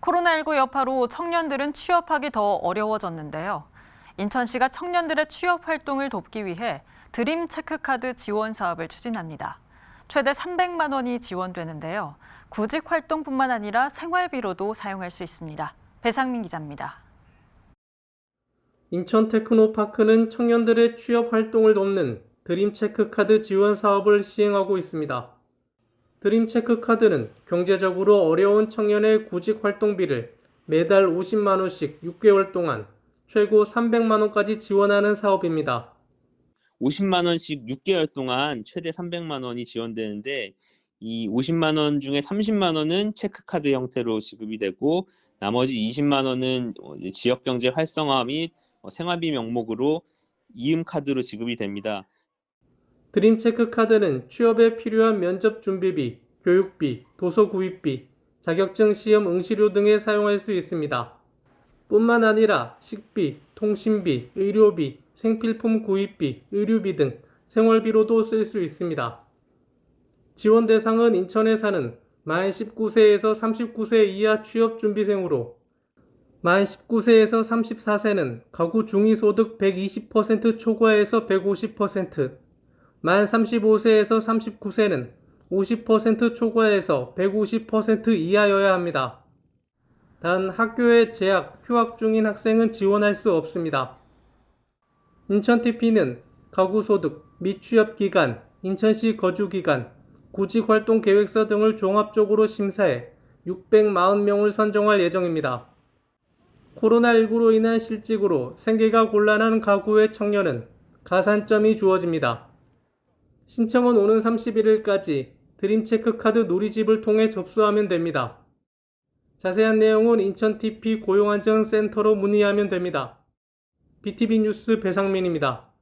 코로나19 여파로 청년들은 취업하기 더 어려워졌는데요. 인천시가 청년들의 취업 활동을 돕기 위해 드림 체크카드 지원 사업을 추진합니다. 최대 300만 원이 지원되는데요. 구직 활동뿐만 아니라 생활비로도 사용할 수 있습니다. 배상민 기자입니다. 인천 테크노파크는 청년들의 취업 활동을 돕는 드림 체크카드 지원 사업을 시행하고 있습니다. 드림 체크 카드는 경제적으로 어려운 청년의 구직 활동비를 매달 50만 원씩 6개월 동안 최고 300만 원까지 지원하는 사업입니다. 50만 원씩 6개월 동안 최대 300만 원이 지원되는데 이 50만 원 중에 30만 원은 체크카드 형태로 지급이 되고 나머지 20만 원은 어, 지역 경제 활성화 및 어, 생활비 명목으로 이음 카드로 지급이 됩니다. 드림 체크카드는 취업에 필요한 면접 준비비, 교육비, 도서 구입비, 자격증 시험 응시료 등에 사용할 수 있습니다. 뿐만 아니라 식비, 통신비, 의료비, 생필품 구입비, 의류비 등 생활비로도 쓸 수 있습니다. 지원 대상은 인천에 사는 만 19세에서 39세 이하 취업 준비생으로 만 19세에서 34세는 가구 중위소득 120% 초과에서 150%, 만 35세에서 39세는 50% 초과해서 150% 이하여야 합니다. 단 학교에 재학, 휴학 중인 학생은 지원할 수 없습니다. 인천TP는 가구소득, 미취업기간, 인천시 거주기간, 구직활동 계획서 등을 종합적으로 심사해 640명을 선정할 예정입니다. 코로나19로 인한 실직으로 생계가 곤란한 가구의 청년은 가산점이 주어집니다. 신청은 오는 31일까지 드림체크 카드 누리집을 통해 접수하면 됩니다. 자세한 내용은 인천TP 고용안전센터로 문의하면 됩니다. BTV 뉴스 배상민입니다.